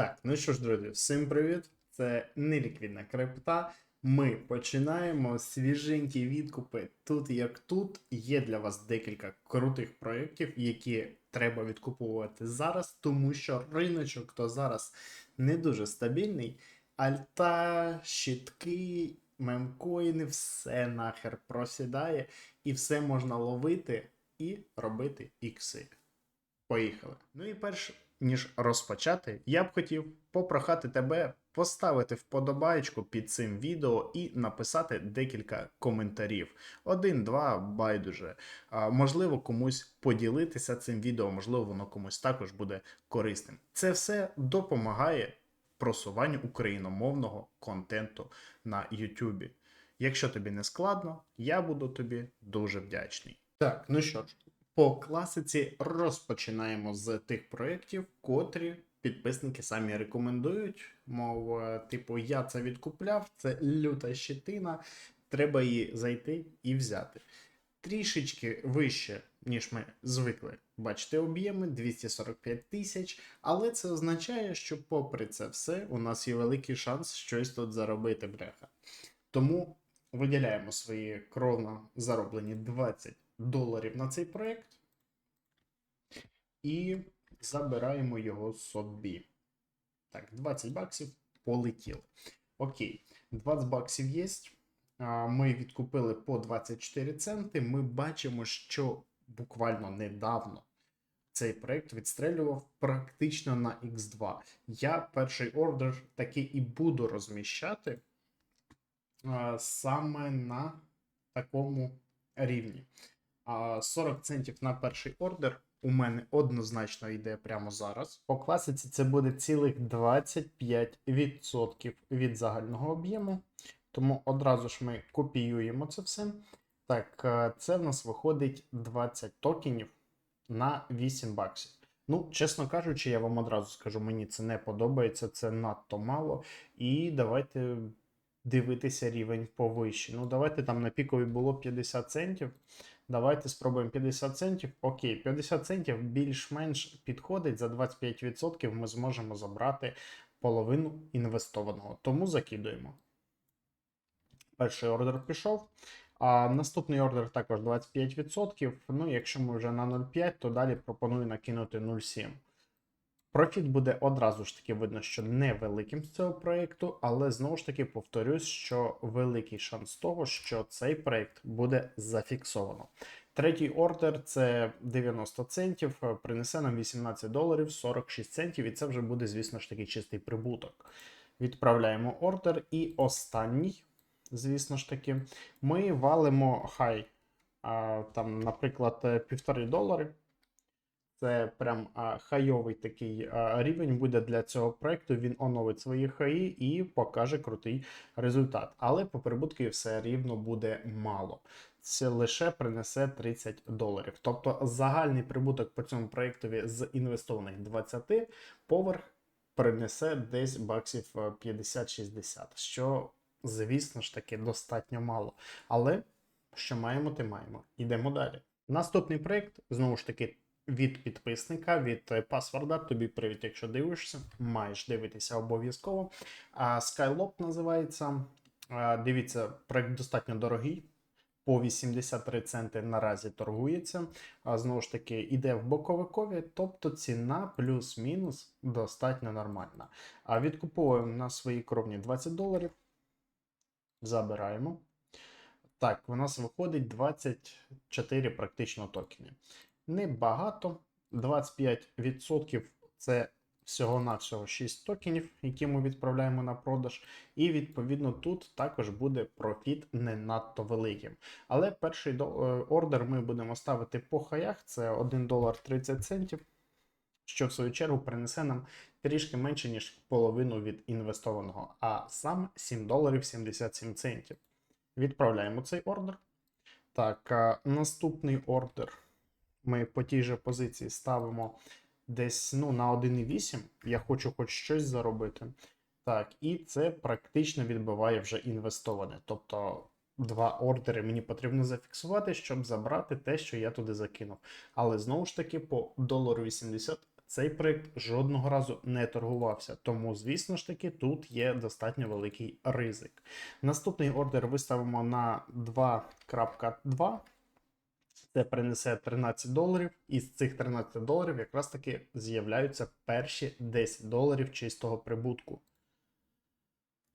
Так, ну що ж, друзі, всім привіт! Це неліквідна крипта. Ми починаємо свіженькі відкупи. Тут як тут є для вас декілька крутих проєктів, які треба відкуповувати зараз, тому що риночок то зараз не дуже стабільний. Альта, щитки, мемкоїни, все нахер просідає, і все можна ловити і робити ікси. Поїхали. Ну і перш ніж розпочати, я б хотів попрохати тебе поставити вподобаєчку під цим відео і написати декілька коментарів. Один, два, байдуже. Можливо, комусь поділитися цим відео, можливо, воно комусь також буде корисним. Це все допомагає просуванню україномовного контенту на YouTube. Якщо тобі не складно, я буду тобі дуже вдячний. Так, ну що ж, по класиці розпочинаємо з тих проєктів, котрі підписники самі рекомендують. Мов, е, типу, я це відкупляв, це люта щитина, треба її зайти і взяти. Трішечки вище, ніж ми звикли бачити об'єми 245 тисяч, але це означає, що, попри це все, у нас є великий шанс щось тут заробити, бляха. Тому виділяємо свої кровно зароблені 20 доларів на цей проект і забираємо його собі. Так, 20 баксів полетіли. Окей, 20 баксів є. Ми відкупили по 24 центи. Ми бачимо, що буквально недавно цей проект відстрелював практично на X2. Я перший ордер таки і буду розміщати саме на такому рівні. А 40 центів на перший ордер у мене однозначно йде прямо зараз. По класиці це буде цілих 25% від загального об'єму. Тому одразу ж ми копіюємо це все. Так, е, це в нас виходить 20 токенів на 8 баксів. Ну, чесно кажучи, я вам одразу скажу, мені це не подобається, це надто мало. І давайте дивитися рівень повище. Ну, давайте там на пікові було 50 центів. Давайте спробуємо 50 центів. Окей, 50 центів більш-менш підходить. За 25% ми зможемо забрати половину інвестованого. Тому закидуємо. Перший ордер пішов. А наступний ордер також 25%. Ну, якщо ми вже на 0,5, то далі пропоную накинути 0,7. Профіт буде одразу ж таки видно, що невеликим з цього проєкту, але знову ж таки повторюсь, що великий шанс того, що цей проєкт буде зафіксовано. Третій ордер це 90 центів, принесе нам 18 доларів 46 центів, і це вже буде, звісно ж таки, чистий прибуток. Відправляємо ордер. І останній, звісно ж таки, ми валимо хай, там, наприклад, півтори долари. Це прям а, хайовий такий а, рівень буде для цього проекту. Він оновить свої хаї і покаже крутий результат. Але по прибутку все рівно буде мало. Це лише принесе 30 доларів. Тобто загальний прибуток по цьому проєктові з інвестованих 20 поверх принесе десь баксів е, 50-60, що, звісно ж таки, достатньо мало. Але що маємо, те маємо. Йдемо далі. Наступний проєкт, знову ж таки, від підписника, від е, паспорда. Тобі привіт, якщо дивишся, маєш дивитися обов'язково. А, Skylop називається. Дивіться, проект достатньо дорогий. По 83 центи наразі торгується. А знову ж таки, іде в боковикові, тобто ціна плюс-мінус достатньо нормальна. А відкуповуємо на свої кровні 20 доларів. Забираємо. Так, у нас виходить 24 практично токени. Небагато. 25% це всього-навсього 6 токенів, які ми відправляємо на продаж. І відповідно тут також буде профіт не надто великим. Але перший е, ордер ми будемо ставити по хаях, це 1 долар 30 центів, що в свою чергу принесе нам трішки менше, ніж половину від інвестованого, а саме 7 доларів 77 центів. Відправляємо цей ордер. Так, наступний ордер ми по тій же позиції ставимо десь ну, на 1,8. Я хочу хоч щось заробити. Так, і це практично відбиває вже інвестоване. Тобто два ордери мені потрібно зафіксувати, щоб забрати те, що я туди закинув. Але знову ж таки, по долару 80 цей проект жодного разу не торгувався, тому, звісно ж таки, тут є достатньо великий ризик. Наступний ордер виставимо на 2.2. Це принесе 13 доларів, і з цих 13 доларів якраз таки з'являються перші 10 доларів чистого прибутку.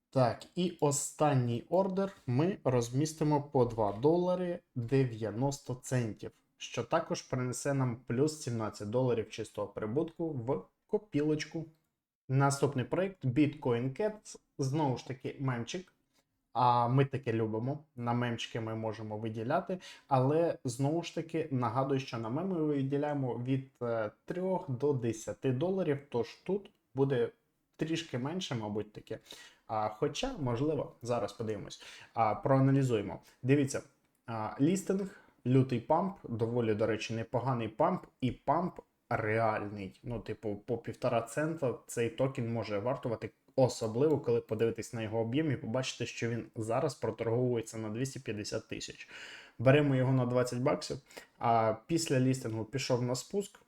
Так, і останній ордер ми розмістимо по 2 долари 90 центів, що також принесе нам плюс 17 доларів чистого прибутку в копілочку. Наступний проект Bitcoin Cats, знову ж таки, мемчик. А ми таке любимо. На мемчики ми можемо виділяти, але знову ж таки нагадую, що на меми виділяємо від е, 3 до 10 доларів. Тож тут буде трішки менше, мабуть, таке. А, хоча, можливо, зараз подивимось. А, проаналізуємо. Дивіться, а, лістинг, лютий памп, доволі, до речі, непоганий памп, і памп реальний. Ну, типу, по півтора цента цей токен може вартувати, особливо, коли подивитись на його об'єм і побачите, що він зараз проторговується на 250 тисяч. Беремо його на 20 баксів. А після лістингу пішов на спуск.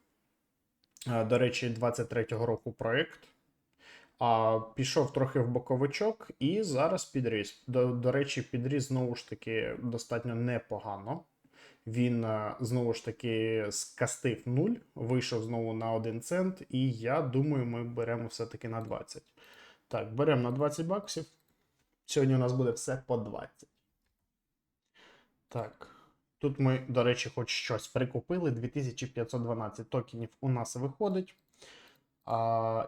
До речі, 23-го року проєкт. А, пішов трохи в боковичок і зараз підріс. До, до речі, підріс знову ж таки достатньо непогано. Він знову ж таки скастив 0, вийшов знову на 1 цент, і я думаю, ми беремо все-таки на 20. Так, беремо на 20 баксів. Сьогодні у нас буде все по 20. Так. Тут ми, до речі, хоч щось прикупили. 2512 токенів у нас виходить.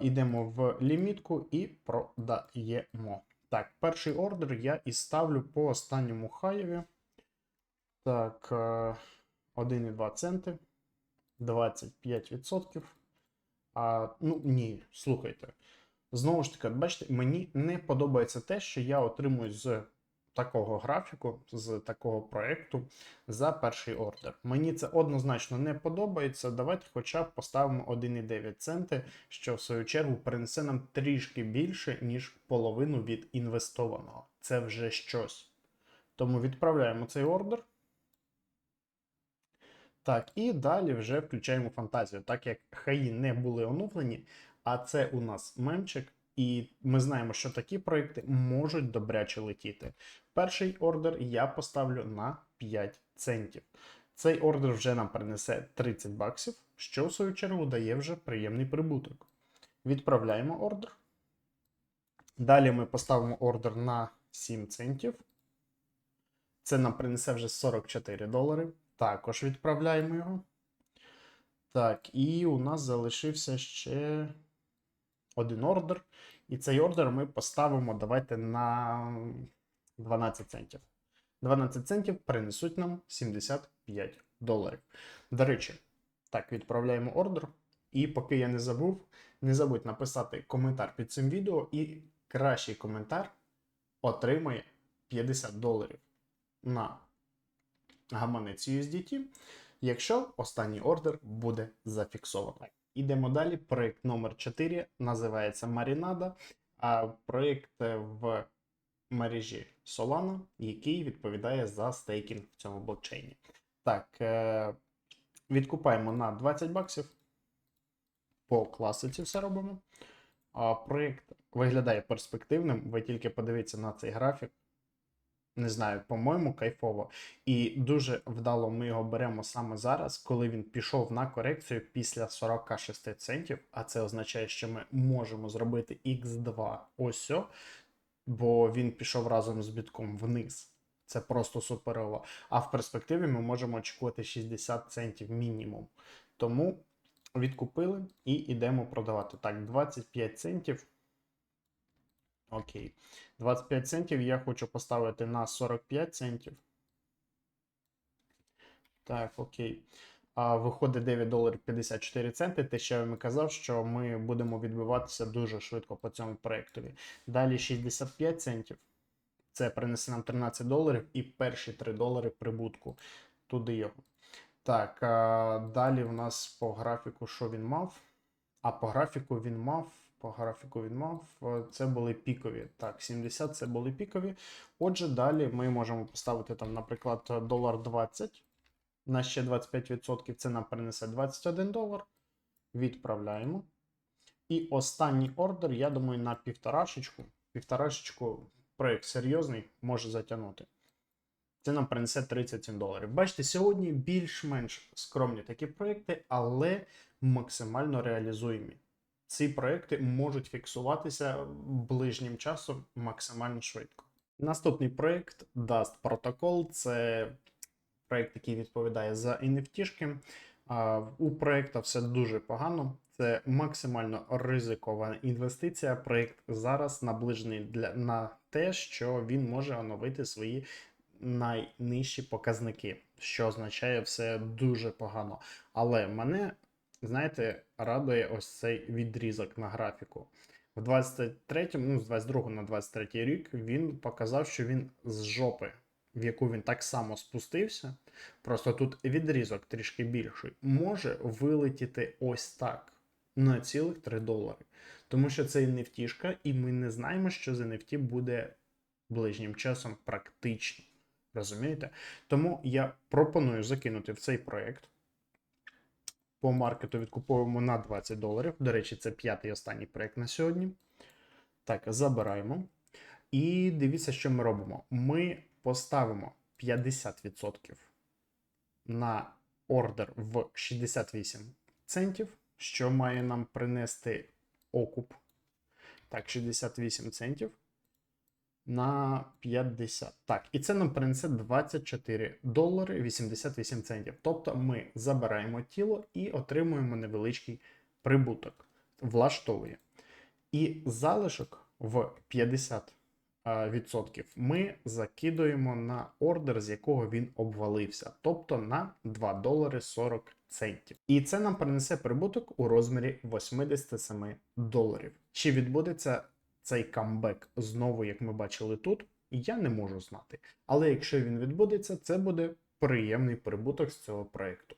Йдемо в лімітку і продаємо. Так, перший ордер я і ставлю по останньому хаєві. Так, е, 1,2 центи. 25%. А, ну, ні, слухайте. Знову ж таки, от бачите, мені не подобається те, що я отримую з такого графіку, з такого проєкту за перший ордер. Мені це однозначно не подобається. Давайте хоча б поставимо 1,9 центи, що в свою чергу принесе нам трішки більше, ніж половину від інвестованого. Це вже щось. Тому відправляємо цей ордер. Так, і далі вже включаємо фантазію, так як хаї не були оновлені, а це у нас мемчик, і ми знаємо, що такі проекти можуть добряче летіти. Перший ордер я поставлю на 5 центів. Цей ордер вже нам принесе 30 баксів, що в свою чергу дає вже приємний прибуток. Відправляємо ордер. Далі ми поставимо ордер на 7 центів. Це нам принесе вже 44 долари. Також відправляємо його. Так, і у нас залишився ще один ордер. І цей ордер ми поставимо давайте на 12 центів. 12 центів принесуть нам 75 доларів. До речі, так, відправляємо ордер. І поки я не забув, не забудь написати коментар під цим відео, і кращий коментар отримає 50 доларів на гаманець USDT, якщо останній ордер буде зафіксовано. Ідемо далі. Проєкт номер 4 називається Марінада, а проєкт в мережі Solana, який відповідає за стейкінг в цьому блокчейні. Так, е, відкупаємо на 20 баксів. По класиці все робимо. Проєкт виглядає перспективним. Ви тільки подивіться на цей графік. Не знаю, по-моєму, кайфово. І дуже вдало ми його беремо саме зараз, коли він пішов на корекцію після 46 центів. А це означає, що ми можемо зробити X2 ось, бо він пішов разом з бітком вниз. Це просто суперово. А в перспективі ми можемо очікувати 60 центів мінімум. Тому відкупили і йдемо продавати. Так, 25 центів. Окей. 25 центів я хочу поставити на 45 центів. Так, окей. А, Виходить 9 доларів 54 центи. Те, що я казав, що ми будемо відбиватися дуже швидко по цьому проєктові. Далі 65 центів. Це принесе нам 13 доларів і перші 3 долари прибутку. Туди його. Так, а, далі в нас по графіку, що він мав? А по графіку він мав. По графіку він мав. е, Це були пікові. Так, 70 це були пікові. Отже, далі ми можемо поставити там, наприклад, долар 20 на ще 25%. Це нам принесе 21 долар. Відправляємо. І останній ордер, я думаю, на півторашечку. Півторашечку проєкт серйозний може затягнути. Це нам принесе 37 доларів. Бачите, сьогодні більш-менш скромні такі проекти, але максимально реалізуємі. Ці проекти можуть фіксуватися ближнім часом максимально швидко. Наступний проект Dust Protocol це проект, який відповідає за NFT-шки. У проєкта все дуже погано. Це максимально ризикована інвестиція. Проєкт зараз наближений для на те, що він може оновити свої найнижчі показники, що означає все дуже погано. Але мене, знаєте, радує ось цей відрізок на графіку. В 23-му, ну, з 22 на 23 рік він показав, що він з жопи, в яку він так само спустився. Просто тут відрізок трішки більший, може вилетіти ось так на цілих 3 долари. Тому що це NFT, і ми не знаємо, що з NFT буде ближнім часом практично. Розумієте? Тому я пропоную закинути в цей проєкт. По маркету відкуповуємо на 20 доларів. До речі, це п'ятий останній проєкт на сьогодні. Так, забираємо. І дивіться, що ми робимо. Ми поставимо 50% на ордер в 68 центів, що має нам принести окуп. Так, 68 центів на 50. Так, і це нам принесе 24 долари 88 центів. Тобто ми забираємо тіло і отримуємо невеличкий прибуток. Влаштовує. І залишок в 50 а, відсотків ми закидуємо на ордер, з якого він обвалився, тобто на 2 долари 40 центів. І це нам принесе прибуток у розмірі 87 доларів. Чи відбудеться цей камбек знову, як ми бачили тут, я не можу знати. Але якщо він відбудеться, це буде приємний прибуток з цього проєкту.